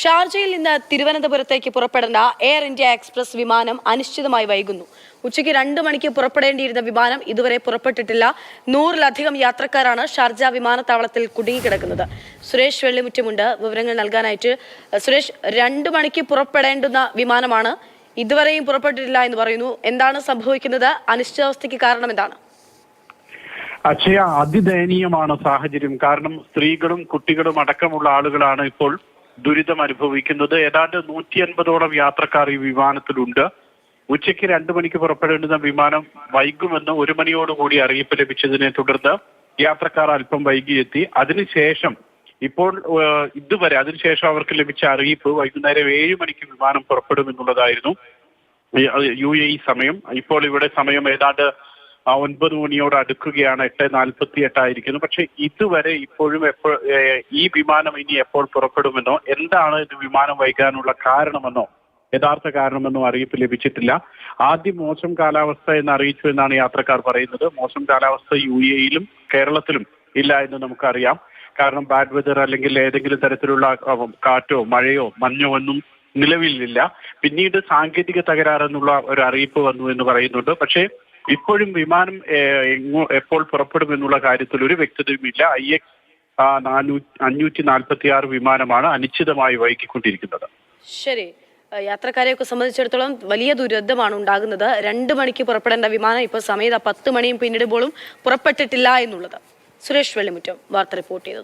ഷാർജയിൽ നിന്ന് തിരുവനന്തപുരത്തേക്ക് പുറപ്പെടേണ്ട എയർ ഇന്ത്യ എക്സ്പ്രസ് വിമാനം അനിശ്ചിതമായി വൈകുന്നു. ഉച്ചയ്ക്ക് രണ്ട് മണിക്ക് പുറപ്പെടേണ്ടിയിരുന്ന വിമാനം ഇതുവരെ പുറപ്പെട്ടിട്ടില്ല. നൂറിലധികം യാത്രക്കാരാണ് ഷാർജ വിമാനത്താവളത്തിൽ കുടുങ്ങിക്കിടക്കുന്നത്. സുരേഷ് വെള്ളിമുറ്റമുണ്ട്. വിവരങ്ങൾ നൽകാനായിട്ട് സുരേഷ് രണ്ട് മണിക്ക് പുറപ്പെടേണ്ടുന്ന വിമാനമാണ് ഇതുവരെയും പുറപ്പെട്ടിട്ടില്ല എന്ന് പറയുന്നു. എന്താണ് സംഭവിക്കുന്നത്? അനിശ്ചിതാവസ്ഥയ്ക്ക് കാരണം എന്താണ്? അക്ഷയ അതിദയനീയമാണ് സാഹചര്യം. കാരണം സ്ത്രീകളും കുട്ടികളും അടക്കമുള്ള ആളുകളാണ് ഇപ്പോൾ ദുരിതം അനുഭവിക്കുന്നത്. ഏതാണ്ട് നൂറ്റി അൻപതോളം യാത്രക്കാർ ഈ വിമാനത്തിലുണ്ട്. ഉച്ചയ്ക്ക് രണ്ടു മണിക്ക് പുറപ്പെടേണ്ടുന്ന വിമാനം വൈകുമെന്ന് ഒരു മണിയോടുകൂടി അറിയിപ്പ് ലഭിച്ചതിനെ തുടർന്ന് യാത്രക്കാർ അല്പം വൈകിയെത്തി. അതിനുശേഷം ഇപ്പോൾ ഇതുവരെ അതിനുശേഷം അവർക്ക് ലഭിച്ച അറിയിപ്പ് വൈകുന്നേരം ഏഴ് മണിക്ക് വിമാനം പുറപ്പെടുമെന്നുള്ളതായിരുന്നു. യു എ ഇ സമയം. ഇപ്പോൾ ഇവിടെ സമയം ഏതാണ്ട് ഒൻപത് മണിയോട് അടുക്കുകയാണ് എട്ട് നാൽപ്പത്തി എട്ടായിരിക്കുന്നു പക്ഷെ ഇതുവരെ ഇപ്പോഴും എപ്പോൾ ഈ വിമാനം ഇനി എപ്പോൾ പുറപ്പെടുമെന്നോ എന്താണ് ഇത് വിമാനം വൈകാനുള്ള കാരണമെന്നോ യഥാർത്ഥ കാരണമെന്നോ അറിയിപ്പ് ലഭിച്ചിട്ടില്ല. ആദ്യം മോശം കാലാവസ്ഥ എന്ന് അറിയിച്ചു എന്നാണ് യാത്രക്കാർ പറയുന്നത്. മോശം കാലാവസ്ഥ യു എയിലും കേരളത്തിലും ഇല്ല എന്ന് നമുക്കറിയാം. കാരണം ബാഡ് വെതർ അല്ലെങ്കിൽ ഏതെങ്കിലും തരത്തിലുള്ള കാറ്റോ മഴയോ മഞ്ഞോ ഒന്നും നിലവിലില്ല. പിന്നീട് സാങ്കേതിക തകരാറെന്നുള്ള ഒരു അറിയിപ്പ് വന്നു എന്ന് പറയുന്നുണ്ട്. പക്ഷേ ഇപ്പോഴും വിമാനം എപ്പോൾ പുറപ്പെടും എന്നുള്ള കാര്യത്തിൽ ഒരു വ്യക്തതയുമില്ല. ഐ എക്സ് അഞ്ഞൂറ്റി നാൽപ്പത്തി ആറ് വിമാനമാണ് അനിശ്ചിതമായി വൈകിക്കൊണ്ടിരിക്കുന്നത്. ശരി. യാത്രക്കാരെയൊക്കെ സംബന്ധിച്ചിടത്തോളം വലിയ ദുരന്തമാണ് ഉണ്ടാകുന്നത്. രണ്ട് മണിക്ക് പുറപ്പെടേണ്ട വിമാനം ഇപ്പോൾ സമയത്ത് പത്ത് മണിയും പിന്നിടുമ്പോഴും പുറപ്പെട്ടിട്ടില്ല എന്നുള്ളത്. സുരേഷ് വെള്ളിമുറ്റം വാർത്ത റിപ്പോർട്ട് ചെയ്തത്.